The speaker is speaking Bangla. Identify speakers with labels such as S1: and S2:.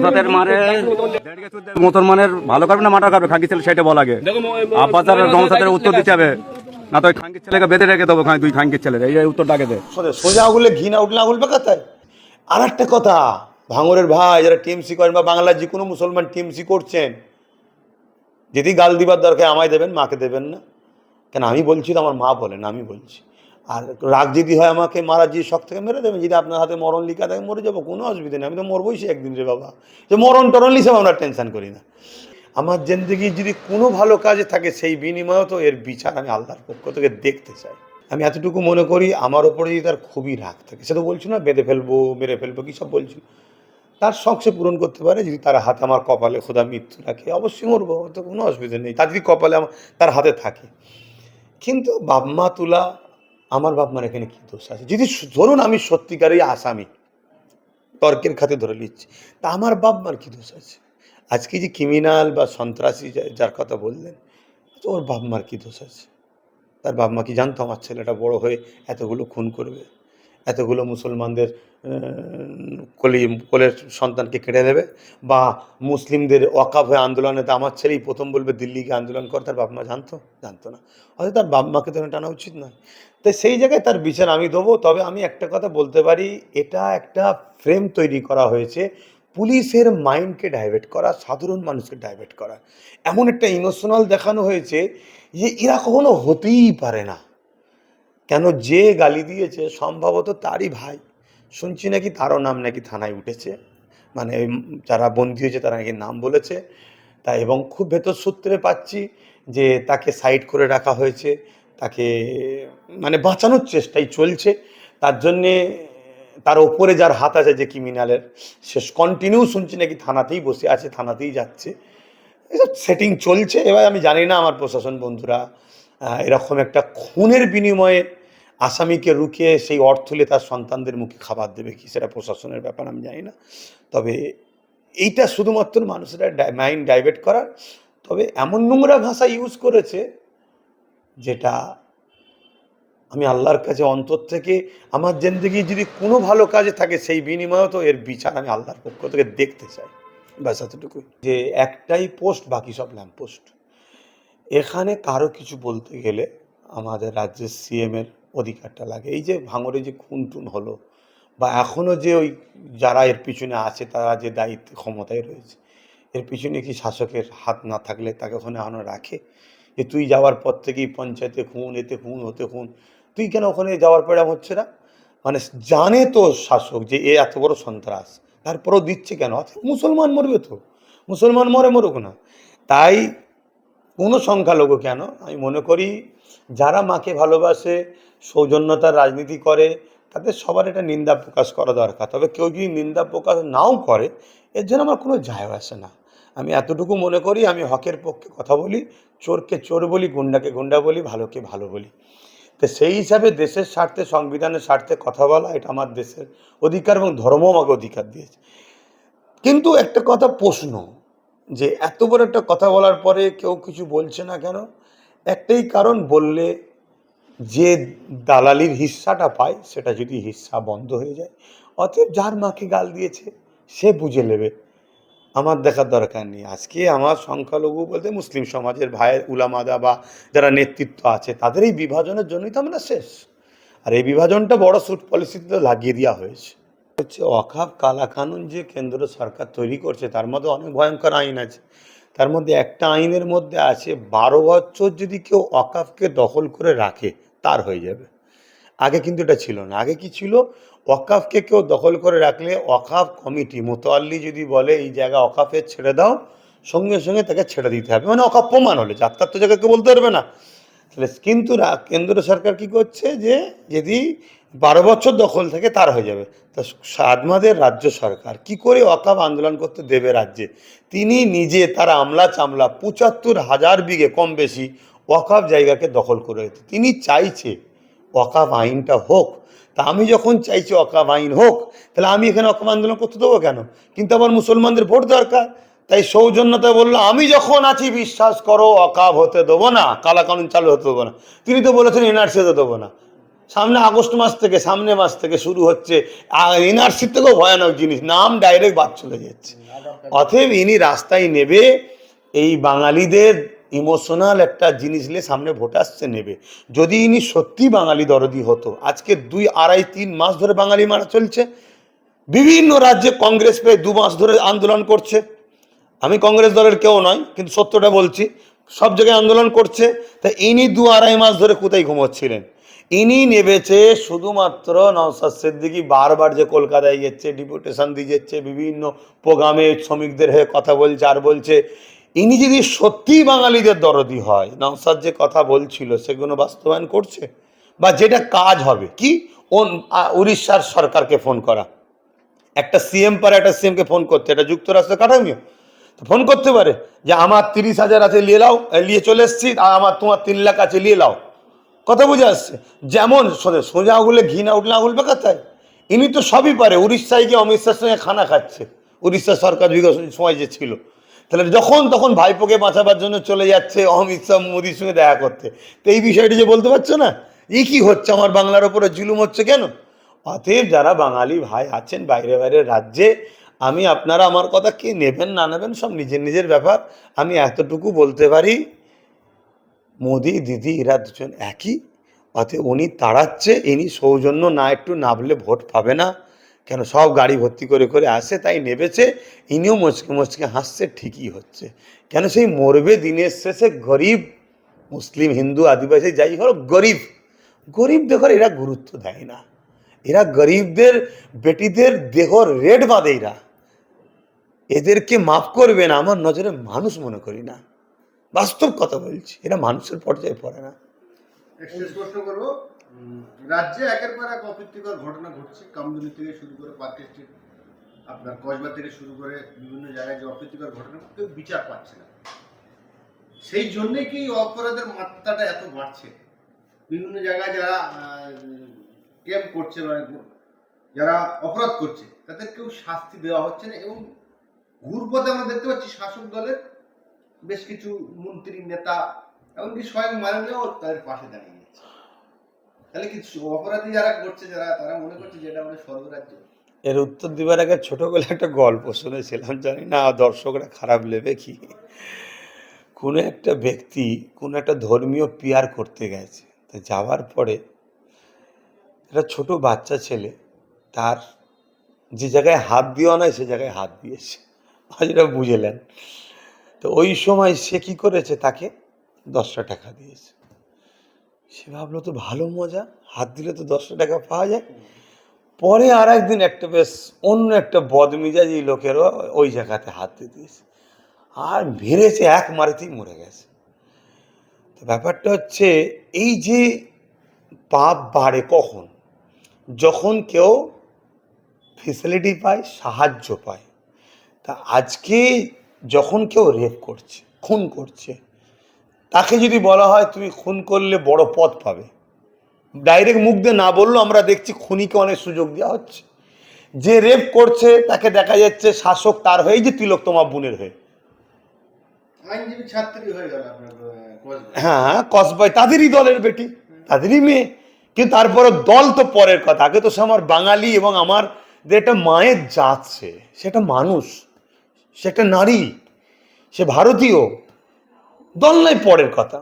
S1: নসাতের মারে। মুসলমানের ভালো করবে না মাটা করবে? খাঙ্কি ছেলে সেটা বলা আগে। আব্বাস আর নসাতের উত্তর দিতে হবে। না তো ওই খাঙ্কির ছেলেকে বেঁধে রেখে দেবো দুই খাঙ্কির ছেলে এই উত্তরটা আগে দে।
S2: সোজা সোজা ঘি না উঠলে আঙুল বেকাতায় আর একটা কথা ভাঙরের ভাই যারা টিএমসি করেন বা বাংলার যে কোনো মুসলমান টিএমসি করছেন যদি গাল দিবার দরকার আমায় দেবেন মাকে দেবেন না। কেন আমি বলছি তো আমার মা বলেন আমি বলছি। আর রাগ যদি হয় আমাকে মারা, যে শখ থেকে মেরে দেবে, যদি আপনার হাতে মরণ লিখা থাকে, মরে যাব, কোনো অসুবিধা নেই। আমি তো মরবই সে একদিন রে বাবা। যে মরণ টরণ লিসে আমরা টেনশন করি না। আমার জিন্দগি যদি কোনো ভালো কাজে থাকে, সেই বিনিময়ে তো এর বিচার আমি আল্লাহর পক্ষ থেকে দেখতে চাই। আমি এতটুকু মনে করি, আমার ওপরে যদি তার খুবই রাগ থাকে, সে তো বলছি না, বেঁধে ফেলব, মেরে ফেলব, কী সব বলছি? তার শখ সে পূরণ করতে পারে, যদি তার হাতে আমার কপালে খোদা মৃত্যু রাখে, অবশ্যই মরবো তো কোনো অসুবিধা নেই। তার যদি কপালে আমার, তার হাতে থাকে। কিন্তু বাপমা তুলা আমার বাপ মার এখানে কী দোষ আছে? যদি ধরুন আমি সত্যিকারই আসামি, তর্কের খাতে ধরে নিচ্ছি, তা আমার বাপ মার কী দোষ আছে? আজকে যে ক্রিমিনাল বা সন্ত্রাসী যার কথা বললেন ওর বাপমার কী দোষ আছে? তার বাপ মা কি জানতো আমার ছেলেটা বড় হয়ে এতগুলো খুন করবে? এতগুলো মুসলমানদের কলি, কোলের সন্তানকে কেড়ে নেবে বা মুসলিমদের ওয়াকাফ হয়ে আন্দোলনে, তো আমার ছেলেই প্রথম বলবে, দিল্লিকে আন্দোলন কর, তার বাপ মা জানতো? জানতো না। হয়তো তার বাপ মাকে তো টানা উচিত নয়। তাই সেই জায়গায় তার বিচার আমি দেবো। তবে আমি একটা কথা বলতে পারি, এটা একটা ফ্রেম তৈরি করা হয়েছে, পুলিশের মাইন্ডকে ডাইভার্ট করা, সাধারণ মানুষকে ডাইভার্ট করা। এমন একটা ইমোশনাল দেখানো হয়েছে যে এরা কখনো হতেই পারে না। কেন যে গালি দিয়েছে, সম্ভবত তারই ভাই। শুনছি নাকি তারও নাম নাকি থানায় উঠেছে। মানে যারা বন্দী হয়েছে তারা নাকি নাম বলেছে। তা এবং খুব ভেতর সূত্রে পাচ্ছি যে তাকে সাইড করে রাখা হয়েছে। তাকে মানে বাঁচানোর চেষ্টাই চলছে। তার জন্যে তার ওপরে যার হাত আছে যে ক্রিমিনালের, সে কন্টিনিউ শুনছি নাকি থানাতেই বসে আছে, থানাতেই যাচ্ছে। এসব সেটিং চলছে। এবার আমি জানি না আমার প্রশাসন বন্ধুরা এরকম একটা খুনের বিনিময়ে আসামিকে রুখিয়ে সেই অর্থ তুলে তার সন্তানদের মুখে খাবার দেবে কি? সেটা প্রশাসনের ব্যাপার, আমি জানি না। তবে এইটা শুধুমাত্র মানুষেরা মাইন্ড ডাইভার্ট করার। তবে এমন নোংরা ভাষা ইউজ করেছে যেটা আমি আল্লাহর কাছে অন্তর থেকে, আমার জিন্দগি যদি কোনো ভালো কাজে থাকে, সেই বিনিময়ে তো এর বিচার আমি আল্লাহর পক্ষ থেকে দেখতে চাই। ব্যাস এতটুকু যে একটাই পোস্ট বাকি সব ল্যাম্প পোস্ট এখানে কারও কিছু বলতে গেলে আমাদের রাজ্যের সিএমের অধিকারটা লাগে। এই যে ভাঙরে যে খুন টুন হলো বা এখনও যে ওই যারা এর পিছনে আছে তারা যে দায়িত্ব ক্ষমতায় রয়েছে এর পিছনে কি শাসকের হাত না থাকলে তাকে ওখানে আনো রাখে? যে তুই যাওয়ার পর থেকেই পঞ্চায়েতে খুন এতে খুন হতে খুন তুই কেন ওখানে যাওয়ার পরে হচ্ছে না? মানে জানে তো শাসক যে এ এত বড় সন্ত্রাস তারপরেও দিচ্ছে কেন? আচ্ছা, মুসলমান মরবে তো মুসলমান মরে মরুক না। তাই কোনো সংখ্যালঘু কেন? আমি মনে করি যারা মাকে ভালোবাসে সৌজন্যতার রাজনীতি করে, তাদের সবার এটা নিন্দা প্রকাশ করা দরকার। তবে কেউ যদি নিন্দা প্রকাশ নাও করে, এর জন্য আমার কোনো যায় আসে না। আমি এতটুকু মনে করি, আমি হকের পক্ষে কথা বলি, চোরকে চোর বলি, গুন্ডাকে গুন্ডা বলি, ভালোকে ভালো বলি। তো সেই হিসাবে দেশের স্বার্থে, সংবিধানের স্বার্থে কথা বলা, এটা আমার দেশের অধিকার এবং ধর্ম আমাকে অধিকার দিয়েছে। কিন্তু একটা কথা প্রশ্ন, যে এত বড় একটা কথা বলার পরে কেউ কিছু বলছে না কেন? একটাই কারণ, বললে যে দালালির হিস্সাটা পায়, সেটা যদি হিস্সা বন্ধ হয়ে যায়, অতএব যার মাকে গাল দিয়েছে, সে বুঝে নেবে। আমার দেখার দরকার নেই। আজকে আমার সংখ্যালঘু বলতে মুসলিম সমাজের ভাইয়ের উলামাদা বা যারা নেতৃত্ব আছে, তাদের এই বিভাজনের জন্যই তো আমরা শেষ। আর এই বিভাজনটা বড় সুট পলিসিতে লাগিয়ে দেওয়া হয়েছে। হচ্ছে অখাপ কালা কানুন যে কেন্দ্র সরকার তৈরি করছে, তার মধ্যে অনেক ভয়ঙ্কর আইন আছে। তার মধ্যে একটা আইনের মধ্যে আছে, বারো বছর যদি কেউ অকাফকে দখল করে রাখে তার হয়ে যাবে। আগে কিন্তু এটা ছিল না। আগে কি ছিল? ওয়াকাফকে কেউ দখল করে রাখলে ওয়াকাফ কমিটি মোতোয়াল্লি যদি বলে এই জায়গা ওয়াকাফে ছেড়ে দাও, সঙ্গে সঙ্গে তাকে ছেড়ে দিতে হবে। মানে অকাপ প্রমাণ হলে, যাত্রার তো জায়গায় কেউ বলতে পারবে না। তাহলে কিন্তু কেন্দ্র সরকার কি করছে যে, যদি বারো বছর দখল থেকে তার হয়ে যাবে। তা সাদমাদের রাজ্য সরকার কি করে অকাপ আন্দোলন করতে দেবে রাজ্যে? তিনি নিজে তার আমলা চামলা পঁচাত্তর হাজার বিঘে কম বেশি ওয়াকাফ জায়গাকে দখল করে রেখেছে। তিনি চাইছে ওয়াকাফ আইনটা হোক। তা আমি যখন চাইছি অকাব আইন হোক, তাহলে আমি এখানে অকাব আন্দোলন করতে দেবো কেন? কিন্তু আমার মুসলমানদের ভোট দরকার। তাই সৌজন্যতা বলল, আমি যখন আছি, বিশ্বাস করো অকাব হতে দেবো না কালা কানুন চালু হতে দেবো না। তিনি তো বলেছেন, এনআরসি হতে দেবো না। সামনে আগস্ট মাস থেকে, সামনে মাস থেকে শুরু হচ্ছে এনআরসির থেকেও ভয়ানক জিনিস। নাম ডাইরেক্ট বাদ চলে যাচ্ছে। অতএব ইনি রাস্তায় নেবে, এই বাঙালিদের ইমোশনাল একটা জিনিস নিয়ে সামনে ভোট আসছে, নেবে। যদি ইনি সত্যি বাঙালি দরদি হতো, আজকে দুই, আড়াই, তিন মাস ধরে বাঙালি মারা চলছে, বিভিন্ন রাজ্যে কংগ্রেস প্রায় দু মাস ধরে আন্দোলন করছে। আমি কংগ্রেস দলের কেউ নয় কিন্তু সত্যটা বলছি, সব জায়গায় আন্দোলন করছে, তা ইনি দু, আড়াই মাস ধরে কোথায় ঘুমোচ্ছিলেন? ইনি নেবেছে শুধুমাত্র নওসাদ সিদ্দিকি, বারবার যে কলকাতায় যাচ্ছে ডিপুটেশন দিয়ে যাচ্ছে, বিভিন্ন প্রোগ্রামে শ্রমিকদের হয়ে কথা বলছে, আর বলছে ইনি যদি সত্যিই বাঙালিদের দরদি হয়, নওসাদ যে কথা বলছিল, সেগুলো বাস্তবায়ন করছে? বা যেটা কাজ হবে, কি? উড়িষ্যার সরকারকে ফোন করা। একটা সিএম পারে, একটা সিএমকে ফোন করতে, এটা যুক্তরাষ্ট্র কাঠামিও তো ফোন করতে পারে যে, আমার তিরিশ হাজার আছে, নিয়ে লাও নিয়ে চলে এসছি, আর আমার তোমার তিন লাখ আছে, নিয়ে লাও কথা বুঝে আসছে? যেমন সোজা আঙুলে ঘি না উঠলে আঙুল বেকার ইনি তো সবই পারে, উড়িষ্যায় গিয়ে অমিত শাহের সঙ্গে খানা খাচ্ছে। উড়িষ্যা সরকার বিগত সময় যে ছিল। তাহলে যখন তখন ভাইপোকে বাঁচাবার জন্য চলে যাচ্ছে, অমিত শাহ মোদির সঙ্গে দেখা করতে। তো এই বিষয়টি যে বলতে পারছ না এই কি হচ্ছে? আমার বাংলার ওপরে জুলুম হচ্ছে কেন? অতএব যারা বাঙালি ভাই আছেন বাইরে বাইরে রাজ্যে, আমি আপনারা আমার কথা কে নেবেন, না নেবেন, সব নিজের নিজের ব্যাপার। আমি এতটুকু বলতে পারি, মোদি দিদি এরা দুজন একই, অতএব উনি তাড়াচ্ছে, ইনি সৌজন্য না একটু নামলে ভোট পাবে না। কেন সব গাড়ি ভর্তি করে করে আসে, তাই নেবেছে, ইনিও মুচকে মুচকে হাসছে, ঠিকই হচ্ছে। কেন সেই মরবে দিনের শেষে গরিব, মুসলিম, হিন্দু, আদিবাসী, যাই হোক, গরিব। গরিব দেখর এরা গুরুত্ব দেয় না। এরা গরিবদের, বেটিদের দেহ রেড বাঁধে এরা। এদেরকে মাফ করবে না, আমার নজরে মানুষ মনে করি না। বাস্তব কথা বলছি, এরা মানুষের পর্যায়ে পড়ে না।
S3: করব। রাজ্যে একের পর এক অপ্রীতিকর ঘটনা ঘটছে। কামদুনি থেকে শুরু করে পার্ক স্ট্রিট, আপনার কসবা থেকে শুরু করে বিভিন্ন জায়গায় যে অপ্রীতিকর ঘটনা, কেউ বিচার পাচ্ছে না। সেই জন্যে কি অপরাধের মাত্রাটা এত বাড়ছে? বিভিন্ন জায়গায় যারা ক্যাম্প করছে যারা অপরাধ করছে, তাদের কেউ শাস্তি দেওয়া হচ্ছে না এবং ঘুরপথে আমরা দেখতে পাচ্ছি শাসক দলের বেশ কিছু মন্ত্রী, নেতা, এমনকি স্বয়ং মাননীয় তাদের পাশে দাঁড়িয়ে তাহলে কি অপরাধী যারা করছে যারা, তারা মনে করছে যে এটা আমাদের স্বর্গরাজ্য?
S2: এর উত্তর দিবার আগে ছোটবেলা একটা গল্প শুনেছিলাম, জানি না দর্শকরা খারাপ নেবে কি? কোনো একটা ব্যক্তি কোনো একটা ধর্মীয় পিয়ার করতে গেছে, তো যাওয়ার পরে একটা ছোট বাচ্চা ছেলে তার যে জায়গায় হাত দেওয়া নয় সে জায়গায় হাত দিয়েছে। যেটা বুঝেলেন। তো ওই সময় সে কি করেছে, তাকে দশটা টাকা দিয়েছে। সে ভাবলো তো ভালো মজা, হাত দিলে তো দশটা টাকা পাওয়া যায়। পরে আর একদিন একটা বেশ অন্য একটা বদমিজাজি লোকেরও ওই জায়গাতে হাত দিয়ে দিয়েছে। আর মেরেছে এক মারিতেই মরে গেছে। তো ব্যাপারটা হচ্ছে, এই যে পাপ বাড়ে কখন? যখন কেউ ফেসিলিটি পায়, সাহায্য পায়। তা আজকে যখন কেউ রেপ করছে, খুন করছে তাকে যদি বলা হয় তুমি খুন করলে বড় পথ পাবে। ডাইরেক্ট মুখ দিয়ে না বললেও আমরা দেখছি খুনিকে অনেক সুযোগ দেওয়া হচ্ছে। যে রেপ করছে তাকে দেখা যাচ্ছে শাসক তার হয়ে যে তিলক তোমার বোনের হয়ে।
S3: হয়ে
S2: হ্যাঁ কসবাই তাদেরই দলের বেটি তাদেরই মেয়ে। কিন্তু তারপরে দল তো পরের কথা। আগে তো সে আমার বাঙালি এবং আমার যে একটা মায়ের জাত সে সেটা মানুষ সে একটা নারী সে ভারতীয়। দল নয় পরের কথা।